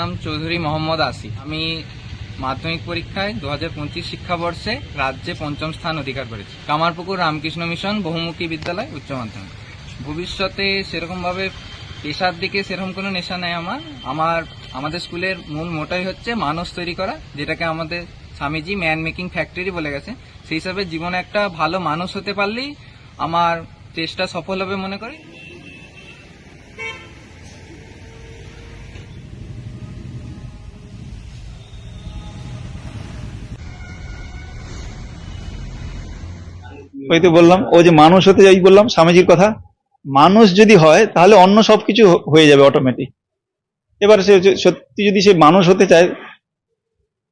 নাম চৌধুরী মোহাম্মদ আসিফ আমি মাধ্যমিক পরীক্ষায় দু হাজার পঁচিশ শিক্ষাবর্ষে রাজ্যে পঞ্চম স্থান অধিকার করেছি। কামারপুকুর রামকৃষ্ণ মিশন বহুমুখী বিদ্যালয়, উচ্চ মাধ্যমিক। ভবিষ্যতে সেরকমভাবে পেশার দিকে সেরকম কোনো নেশা নেই আমার। আমার, আমাদের স্কুলের মূল মোটাই হচ্ছে মানুষ তৈরি করা, যেটাকে আমাদের স্বামীজি ম্যান মেকিং ফ্যাক্টরি বলে গেছে। সেই হিসাবে জীবনে একটা ভালো মানুষ হতে পারলেই আমার চেষ্টা সফল হবে মনে করি। ওই তো বললাম, ও যে মানুষ হতে যাই বললাম, স্বামীজির কথা, মানুষ যদি হয়, তাহলে অন্য সব কিছু হয়ে যাবে অটোমেটিক এবার সে সত্যি যদি সে মানুষ হতে চায়,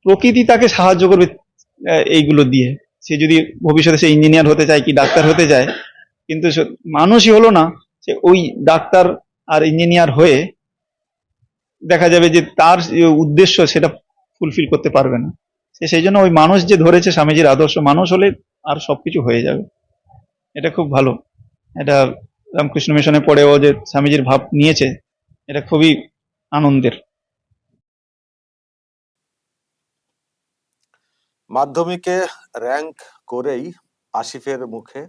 প্রকৃতি তাকে সাহায্য করবে এইগুলো দিয়ে। সে যদি ভবিষ্যতে সে ইঞ্জিনিয়ার হতে চায় কি ডাক্তার হতে চায়, কিন্তু মানুষই হলো না, সে ওই ডাক্তার আর ইঞ্জিনিয়ার হয়ে দেখা যাবে যে তার উদ্দেশ্য সেটা ফুলফিল করতে পারবে না। সে সেই জন্য ওই মানুষ যে ধরেছে স্বামীজির আদর্শ, মানুষ হলে আর সবকিছু হয়ে যাবে। এটা খুব ভালো। এটা রামকৃষ্ণ মিশনে পড়েও যে স্বামীজির ভাব নিয়েছে, এটা খুবই আনন্দের। মাধ্যমিকে র্যাঙ্ক করেই আসিফের মুখে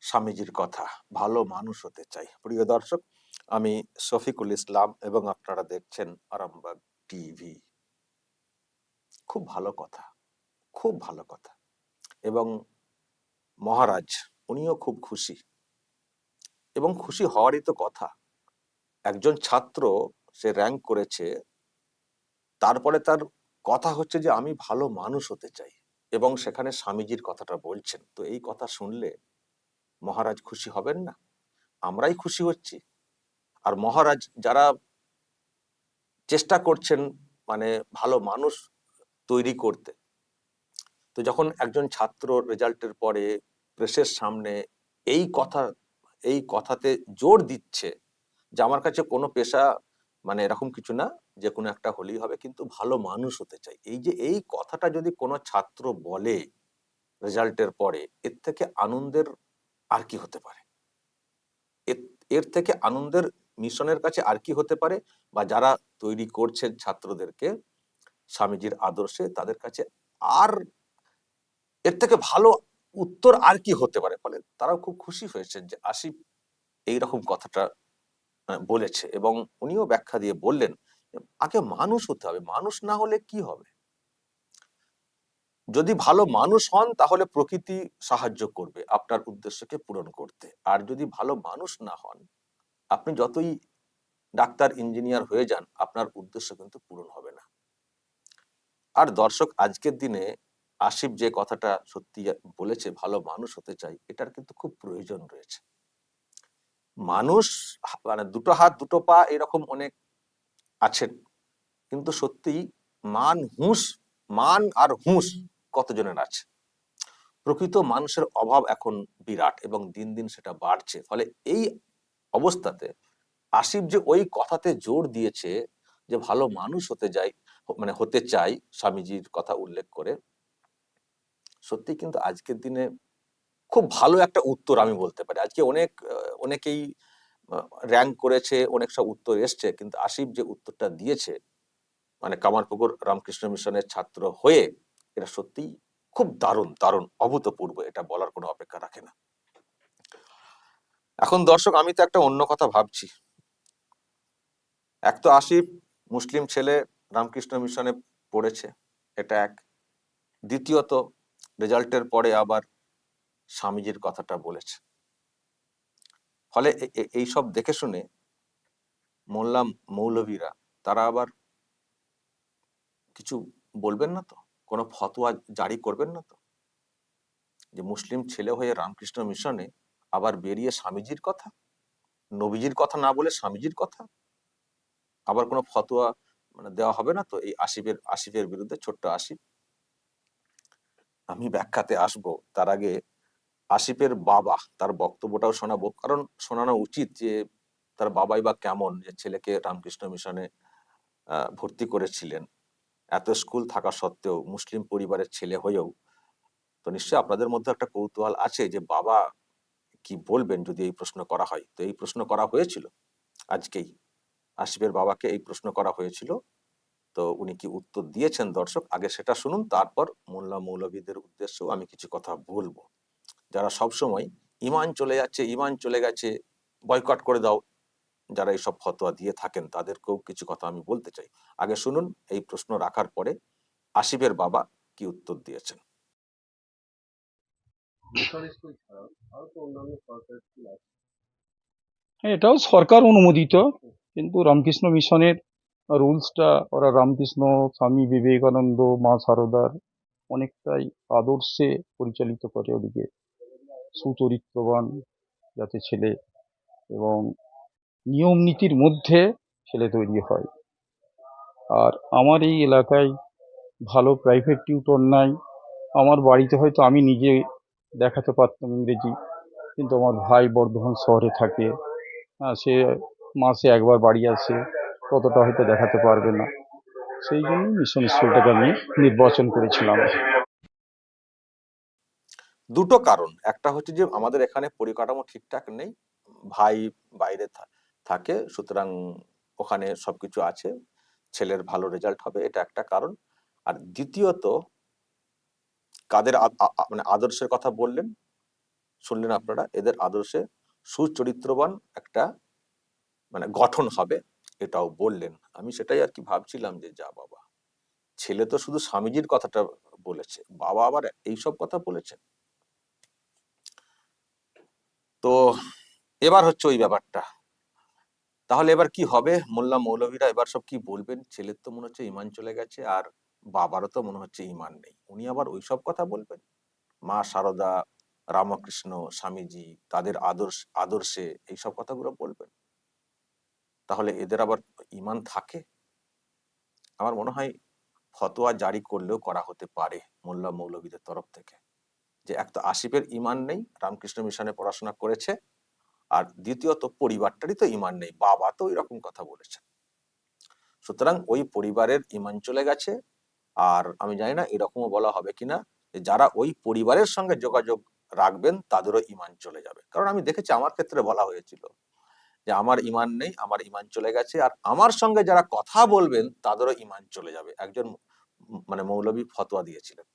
স্বামীজির কথা। ভালো মানুষ হতে চাই। প্রিয় দর্শক, আমি শফিকুল ইসলাম এবং আপনারা দেখছেন আরামবাগ টিভি। খুব ভালো কথা। খুব ভালো কথা। এবং মহারাজ, উনিও খুব খুশি। এবং খুশি হওয়ারই তো কথা। একজন ছাত্র সে র্যাঙ্ক করেছে, তারপরে তার কথা হচ্ছে যে, আমি ভালো মানুষ হতে চাই। এবং সেখানে স্বামীজির কথাটা বলছেন। তো এই কথা শুনলে মহারাজ খুশি হবেন না? আমরাই খুশি হচ্ছি। আর মহারাজ যারা চেষ্টা করছেন মানে ভালো মানুষ তৈরি করতে তো যখন একজন ছাত্র রেজাল্টের পরে প্রেসের সামনে এই কথা, এই কথাতে জোর দিচ্ছে যে আমার কাছে কোনো পেশা মানে এরকম কিছু না, যে কোনো একটা হলেই হবে, কিন্তু ভালো মানুষ হতে চাই। এই যে এই কথাটা যদি কোনো ছাত্র বলে রেজাল্টের পরে, এর থেকে আনন্দের আর কি হতে পারে? এর- থেকে আনন্দের মিশনের কাছে আর কি হতে পারে? বা যারা তৈরি করছেন ছাত্রদেরকে, স্বামীজির আদর্শে তাদের কাছে আর এর থেকে ভালো উত্তর আর কি হতে পারে? ফলে তারাও খুব খুশি হয়েছেন যে আসিফ এইরকম কথাটা বলেছে এবং উনিও ব্যাখ্যা দিয়ে বললেন, আগে মানুষ হতে হবে। মানুষ না হলে কি হবে? যদি ভালো মানুষ হন, তাহলে প্রকৃতি সাহায্য করবে আপনার উদ্দেশ্যকে পূরণ করতে। আর যদি ভালো মানুষ না হন, আপনি যতই ডাক্তার, ইঞ্জিনিয়ার হয়ে যান, আপনার উদ্দেশ্য কিন্তু পূরণ হবে না। আর দর্শক, আজকের দিনে আসিফ যে কথাটা সত্যি বলেছে, ভালো মানুষ হতে চাই, এটার কিন্তু খুব প্রয়োজন রয়েছে। মানুষ মানে দুটো হাত, দুটো পা এরকম অনেক আছেন, কিন্তু সত্যি মান হুঁশ, মান আর হুঁশ কতজনের আছে? প্রকৃত মানুষের অভাব এখন বিরাট এবং দিন দিন সেটা বাড়ছে, ফলে এই অবস্থাতে আসিফ যে ওই কথাতে জোর দিয়েছে যে ভালো মানুষ হতে যাই মানে হতে চাই, স্বামীজির কথা উল্লেখ করে সত্যি কিন্তু আজকের দিনে খুব ভালো একটা উত্তর আমি বলতে পারি। আজকে অনেক অনেকেই র্যাঙ্ক করেছে, অনেক সব উত্তর এসছে, কিন্তু আসিফ যে উত্তরটা দিয়েছে মানে কামারপুকুর রামকৃষ্ণ মিশনের ছাত্র হয়ে, এটা সত্যি খুব দারুণ দারুণ, অভূতপূর্ব, এটা বলার কোনো অপেক্ষা রাখে না। এখন দর্শক, আমি তো একটা অন্য কথা ভাবছি। এক তো আসিফ মুসলিম ছেলে রামকৃষ্ণ মিশনে পড়েছে, এটা এক। দ্বিতীয়ত রেজাল্টের পরে আবার স্বামীজির কথাটা বলেছে। ফলে এ- এ- এইসব দেখে শুনে মোল্লা মৌলভীরা, তারা আবার কিছু বলবেন না তো? কোনো ফতোয়া জারি করবেন না তো? যে মুসলিম ছেলে হয়ে রামকৃষ্ণ মিশনে আবার বেরিয়ে স্বামীজির কথা? নবীজির কথা না বলে স্বামীজির কথা? আবার কোনো ফতোয়া মানে দেওয়া হবে না তো এই আসিফের আসিফের বিরুদ্ধে ছোট্ট আসিফ আমি ব্যাখ্যাতে আসব। তার আগে আসিফের বাবা, তার বক্তব্যটাও শোনাবো। কারণ শোনানো উচিত যে তার বাবাই বা কেমন যে ছেলেকে রামকৃষ্ণ মিশনে ভর্তি করেছিলেন। এত স্কুল থাকা সত্ত্বেও, মুসলিম পরিবারের ছেলে হয়েও তো নিশ্চয়ই আপনাদের মধ্যে একটা কৌতূহল আছে যে বাবা কি বলবেন যদি এই প্রশ্ন করা হয়? তো এই প্রশ্ন করা হয়েছিল আজকেই। আসিফের বাবাকে এই প্রশ্ন করা হয়েছিল তো উনি কি উত্তর দিয়েছেন দর্শক? আগে সেটা শুনুন তারপর মোল্লা মৌলবীদের উদ্দেশ্যেও আমি কিছু কথা বলব। যারা সবসময় ইমান চলে যাচ্ছে ইমান চলে গেছে বয়কট করে দাও। যারা এইসব ফতোয়া দিয়ে থাকেন তাদেরকেও কিছু কথা আমি বলতে চাই। আগে শুনুন এই প্রশ্ন রাখার পরে আসিফের বাবা কি উত্তর দিয়েছেন? হ্যাঁ এটাও সরকার অনুমোদিত কিন্তু রামকৃষ্ণ মিশনের রুলসটা ওরা রামকৃষ্ণ, স্বামী বিবেকানন্দ, মা সারদার অনেকটাই আদর্শে পরিচালিত করে ওদিকে। সুচরিত্রবান যাতে ছেলে এবং নিয়ম নীতির মধ্যে ছেলে তৈরি হয়। আর আমার এই এলাকায় ভালো প্রাইভেট টিউটর নাই। আমার বাড়িতে হয়তো আমি নিজে দেখাতে পারতাম ইংরেজি, কিন্তু আমার ভাই বর্ধমান শহরে থাকে। হ্যাঁ সে মাসে একবার বাড়ি আসে। ততটা হয়তো দেখাতে পারবে না। সেই জন্য মিশন স্কুলটাকে আমি নির্বাচন করেছিলাম। দুটো কারণ। একটা হচ্ছে যে, আমাদের এখানে পরিকাঠামো ঠিকঠাক নেই, ভাই বাইরে থাকে, সুতরাং ওখানে সবকিছু আছে, ছেলের ভালো রেজাল্ট হবে, এটা একটা কারণ। আর দ্বিতীয়ত, কাদের মানে আদর্শের কথা বললেন, শুনলেন আপনারা, এদের আদর্শে সুচরিত্রবান একটা মানে গঠন হবে। এটাও বললেন। আমি সেটাই আর কি ভাবছিলাম যে, যা বাবা, ছেলে তো শুধু স্বামীজির কথাটা বলেছে, বাবা আবার এইসব কথা বলেছেন? তো এবার হচ্ছে ওই ব্যাপারটা। তাহলে এবার কি হবে? মোল্লা মৌলভীরা এবার সব কি বলবেন? ছেলের তো মনে হচ্ছে ইমান চলে গেছে, আর বাবারও তো মনে হচ্ছে ইমান নেই। উনি আবার ওইসব কথা বলবেন? মা সারদা, রামকৃষ্ণ, স্বামীজি, তাদের আদর্শ, আদর্শে এইসব কথাগুলো বলবেন? তাহলে এদের আবার ইমান থাকে? আমার মনে হয় ফতোয়া জারি করলেও করা হতে পারে মোল্লা মৌলবীদের তরফ থেকে। যে এক তো আসিফের ইমান নেই, রামকৃষ্ণ মিশনে পড়াশোনা করেছে, আর দ্বিতীয়ত পরিবারটারই তো ইমান নেই, বাবা তো এরকম কথা বলেছে সুতরাং ওই পরিবারের ইমান চলে গেছে, আর আমি জানি না এরকমও বলা হবে কিনা যারা ওই পরিবারের সঙ্গে যোগাযোগ রাখবেন তাদেরও ইমান চলে যাবে। কারণ আমি দেখেছি আমার ক্ষেত্রে বলা হয়েছিল যে আমার ইমান নেই, আমার ইমান চলে গেছে। আর আমার সঙ্গে যারা কথা বলবেন, তাদেরও ইমান চলে যাবে। একজন মানে মৌলবী ফতোয়া দিয়েছিলেন।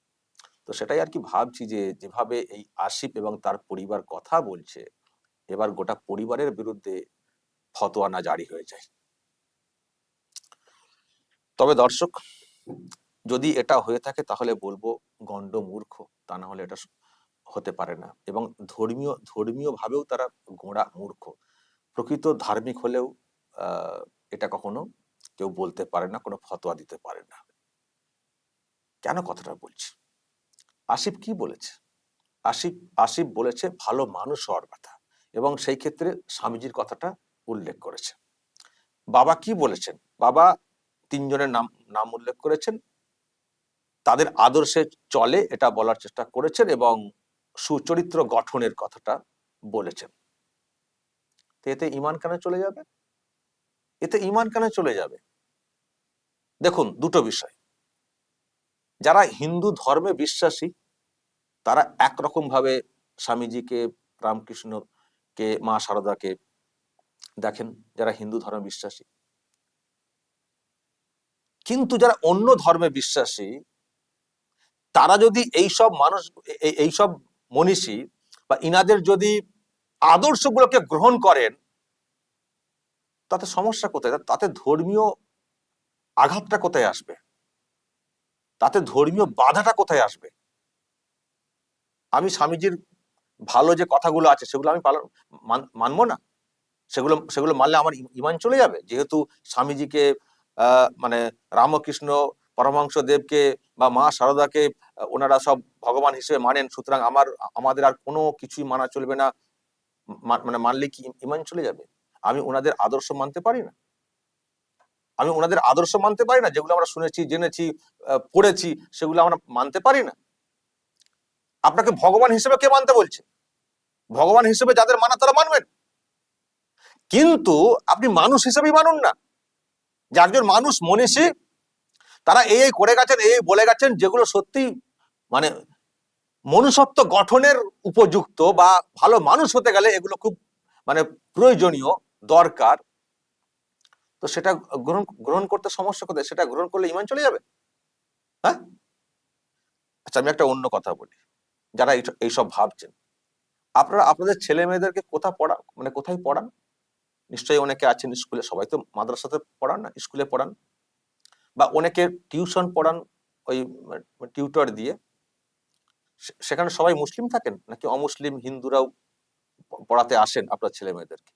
তো সেটাই আর কি ভাবছি যে, যেভাবে এই আসিফ এবং তার পরিবার কথা বলছে, এবার গোটা পরিবারের বিরুদ্ধে ফতোয়া না জারি হয়ে যায়। তবে দর্শক, যদি এটা হয়ে থাকে তাহলে বলব গণ্ড মূর্খ, তা না হলে এটা হতে পারে না। এবং ধর্মীয় ধর্মীয় ভাবেও তারা গোড়া মূর্খ। প্রকৃত ধার্মিক হলেও এটা কখনো কেউ বলতে পারে না, কোনো ফতোয়া দিতে পারে না। কেন কথাটা বলছি? আসিফ কি বলেছে? আসিফ আসিফ বলেছে, ভালো মানুষ হওয়ার কথা। এবং সেই ক্ষেত্রে স্বামীজির কথাটা উল্লেখ করেছে বাবা কি বলেছেন? বাবা তিনজনের নাম নাম উল্লেখ করেছেন। তাদের আদর্শে চলে এটা বলার চেষ্টা করেছেন এবং সুচরিত্র গঠনের কথাটা বলেছেন। তো এতে ইমান কেন চলে যাবে? এতে ইমান কেন চলে যাবে? দেখুন, দুটো বিষয়। যারা হিন্দু ধর্মে বিশ্বাসী, তারা একরকম ভাবে স্বামীজিকে, রামকৃষ্ণকে, মা শারদাকে দেখেন, যারা হিন্দু ধর্মে বিশ্বাসী। কিন্তু যারা অন্য ধর্মে বিশ্বাসী, তারা যদি এইসব মানুষ এইসব মনীষী বা ইনাদের যদি আদর্শগুলোকে গ্রহণ করেন, তাতে সমস্যা কোথায়? তাতে ধর্মীয় আঘাতটা কোথায় আসবে? তাতে ধর্মীয় বাধাটা কোথায় আসবে? আমি স্বামীজির ভালো যে কথাগুলো আছে, সেগুলো আমি পালন মান- মানবো না। সেগুলো সেগুলো মানলে আমার ইমান চলে যাবে। যেহেতু স্বামীজিকে মানে রামকৃষ্ণ পরমাংশ দেবকে বা মা শারদাকে ওনারা সব ভগবান হিসেবে মানেন। সুতরাং আমার আমাদের আর কোনো কিছুই মানা চলবে না। মানে মানলে কি ইমান চলে যাবে? আমি ওনাদের আদর্শ মানতে পারি না? আমি ওনাদের আদর্শ মানতে পারি না? যেগুলো আমরা শুনেছি, জেনেছি পড়েছি, সেগুলো আমরা মানতে পারি না? আপনাকে ভগবান হিসেবে কে মানতে বলছে? ভগবান হিসেবে যাদের মানা, তারা মানবেন। কিন্তু আপনি মানুষ হিসেবেই মানুন না। যে একজন মানুষ মনীষী, তারা এই করে গেছেন এই বলে গেছেন, যেগুলো সত্যি মানে মনুষ্যত্ব গঠনের উপযুক্ত বা ভালো মানুষ হতে গেলে এগুলো খুব মানে প্রয়োজনীয়, দরকার। তো সেটা গ্রহণ গ্রহণ করতে সমস্যা কোথায়? সেটা গ্রহণ করলে ইমান চলে যাবে? হ্যাঁ? আচ্ছা আমি একটা অন্য কথা বলি। যারা এইস- এইসব ভাবছেন। আপনারা, আপনাদের ছেলে মেয়েদেরকে কোথা পড়া মানে কোথায় পড়ান? নিশ্চয়ই অনেকে আছেন স্কুলে, সবাই তো মাদ্রাসাতে পড়ান না, স্কুলে পড়ান। বা অনেকে টিউশন পড়ান, ওই টিউটর দিয়ে। সেখানে সবাই মুসলিম থাকেন? নাকি অমুসলিম হিন্দুরাও পড়াতে আসেন আপনার ছেলে মেয়েদেরকে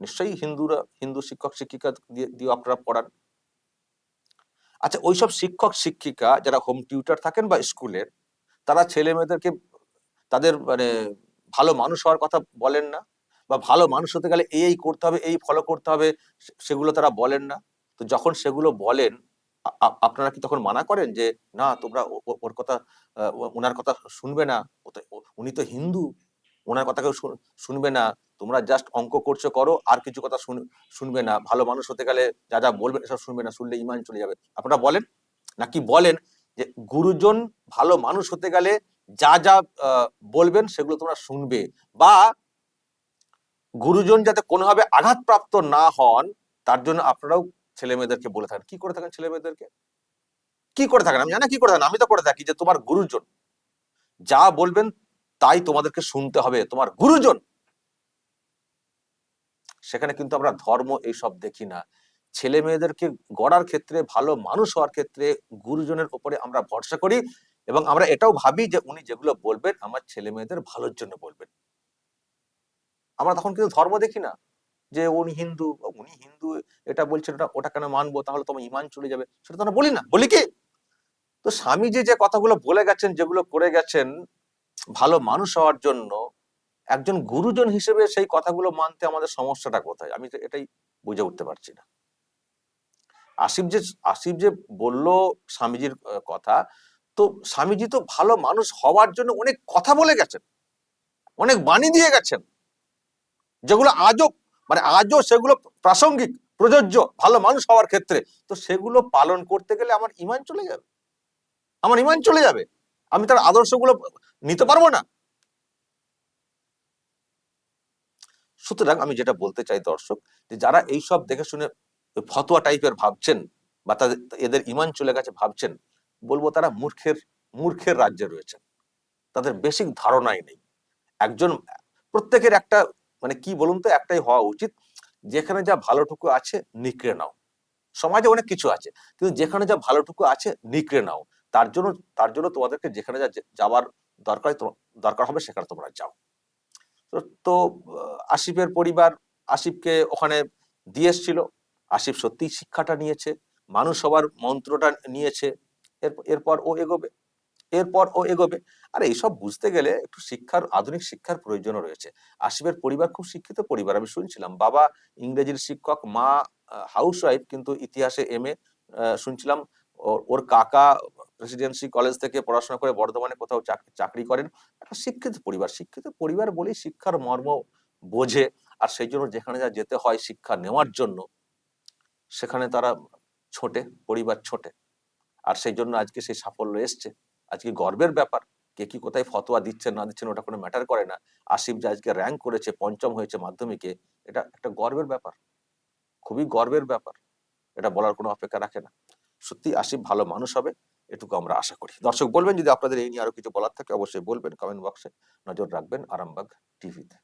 নিশ্চয়ই হিন্দুরা, হিন্দু শিক্ষক, শিক্ষিকা দিয়ে আপনারা পড়ান? আচ্ছা ওইসব শিক্ষক, শিক্ষিকা যারা হোম টিউটার থাকেন বা স্কুলের, তারা ছেলে মেয়েদেরকে তাদের মানে ভালো মানুষ হওয়ার কথা বলেন না? বা ভালো মানুষ হতে গেলে এই করতে হবে, এই ফলো করতে হবে সেগুলো তারা বলেন না? তো যখন সেগুলো বলেন আপনারা কি তখন মানা করেন যে, না, তোমরা ওর কথা ওনার কথা শুনবে না উনি তো হিন্দু ওনার কথা কেউ শুন- শুনবে না, তোমরা জাস্ট অঙ্ক করছ করো, আর কিছু কথা শুন- শুনবে না, ভালো মানুষ হতে গেলে যা যা বলবেন এসব শুনবে না, শুনলে ইমান চলে যাবে। আপনারা বলেন? নাকি বলেন যে, গুরুজন ভালো মানুষ হতে গেলে যা যা বলবেন সেগুলো তোমরা শুনবে। বা, গুরুজন যাতে কোনোভাবে আঘাতপ্রাপ্ত না হন, তার জন্য আপনারাও ছেলে মেয়েদেরকে বলে থাকেন। কি করে থাকেন ছেলে মেয়েদেরকে কি করে থাকেন? আমি জানি কি করে থাকেন। আমি তো করে থাকি যে তোমার গুরুজন। যা বলবেন তাই তোমাদেরকে শুনতে হবে, তোমার গুরুজন। সেখানে কিন্তু আমরা ধর্ম এইসব দেখি না। ছেলে মেয়েদেরকে গড়ার ক্ষেত্রে, ভালো মানুষ হওয়ার ক্ষেত্রে গুরুজনের উপরে আমরা ভরসা করি এবং আমরা এটাও ভাবি যে উনি যেগুলো বলবেন, আমার ছেলে মেয়েদের ভালোর জন্য বলবেন। আমরা তখন কিন্তু ধর্ম দেখি না। যে উনি হিন্দু উনি হিন্দু এটা বলছেন ওটা ওটা কেন মানবো? তাহলে তোমার ইমান চলে যাবে। সেটা তো আমরা বলি না, বলি কি? তো স্বামীজি যে কথাগুলো বলে গেছেন, যেগুলো করে গেছেন, ভালো মানুষ হওয়ার জন্য একজন গুরুজন হিসেবে সেই কথাগুলো মানতে আমাদের সমস্যাটা কোথায়? আমি এটাই বুঝে উঠতে পারছি না। আসিফ যে আসিফ যে বলল স্বামীজির কথা, তো স্বামীজি তো ভালো মানুষ হওয়ার জন্য অনেক কথা বলে গেছেন, অনেক বাণী দিয়ে গেছেন, যেগুলো আজও মানে আজও সেগুলো প্রাসঙ্গিক, প্রযোজ্য, ভালো মানুষ হওয়ার ক্ষেত্রে। তো সেগুলো পালন করতে গেলে আমার ইমান চলে যাবে। আমার ইমান চলে যাবে। আমি তার আদর্শগুলো নিতে পারব না। সুতরাং আমি যেটা বলতে চাই দর্শক, যে যারা এই সব দেখে শুনে ফতোয়া টাইপের ভাবছেন বা তাদের, এদের ইমান চলে গেছে ভাবছেন, বলব তারা মূর্খের মূর্খের রাজ্যে রয়েছেন। তাদের বেসিক ধারণাই নেই। একজন, প্রত্যেকের একটা মানে কি বলুন তো, একটাই হওয়া উচিত, যেখানে যা ভালোটুকু আছে নিকড়ে নাও। সমাজে অনেক কিছু আছে, কিন্তু যেখানে যা ভালোটুকু আছে নিকড়ে নাও। তার জন্য তার জন্য তোমাদেরকে যেখানে যা যাওয়ার দরকার দরকার হবে সেখানে তোমরা যাও। তো আসিফের পরিবার আসিফকে ওখানে দিয়ে এসছিল। আসিফ সত্যি শিক্ষাটা নিয়েছে, মানুষ সবার মন্ত্রটা নিয়েছে। এর- এরপর ও এগোবে। এরপর ও এগোবে। আর এইসব বুঝতে গেলে একটু শিক্ষার, আধুনিক শিক্ষার প্রয়োজন রয়েছে। আসিফের পরিবার খুব শিক্ষিত পরিবার, আমি শুনছিলাম। বাবা ইংরেজির শিক্ষক, মা হাউস ওয়াইফ কিন্তু ইতিহাসে এম এ শুনছিলাম ওর- কাকা প্রেসিডেন্সি কলেজ থেকে পড়াশোনা করে বর্ধমানে কোথাও চাক- চাকরি করেন। একটা শিক্ষিত পরিবার শিক্ষিত পরিবার বলেই শিক্ষার মর্ম বোঝে। আর সেই জন্য যেখানে যা যেতে হয় শিক্ষা নেওয়ার জন্য, সেখানে তারা ছোটে, পরিবার ছোটে। আর সেই জন্য আজকে সেই সাফল্য এসছে। আজকে গর্বের ব্যাপার। কে কি কোথায় ফতোয়া দিচ্ছেন, না দিচ্ছেন ওটা কোনো ম্যাটার করে না। আসিফ যে আজকে র্যাঙ্ক করেছে, পঞ্চম হয়েছে মাধ্যমিকে, এটা একটা গর্বের ব্যাপার। খুবই গর্বের ব্যাপার। এটা বলার কোনো অপেক্ষা রাখে না। সত্যি আসিফ ভালো মানুষ হবে, এটুকু আমরা আশা করি। দর্শক, বলবেন যদি আপনাদের এই নিয়ে আরও কিছু বলার থাকে, অবশ্যই বলবেন। কমেন্ট বক্সে নজর রাখবেন আরামবাগ টিভিতে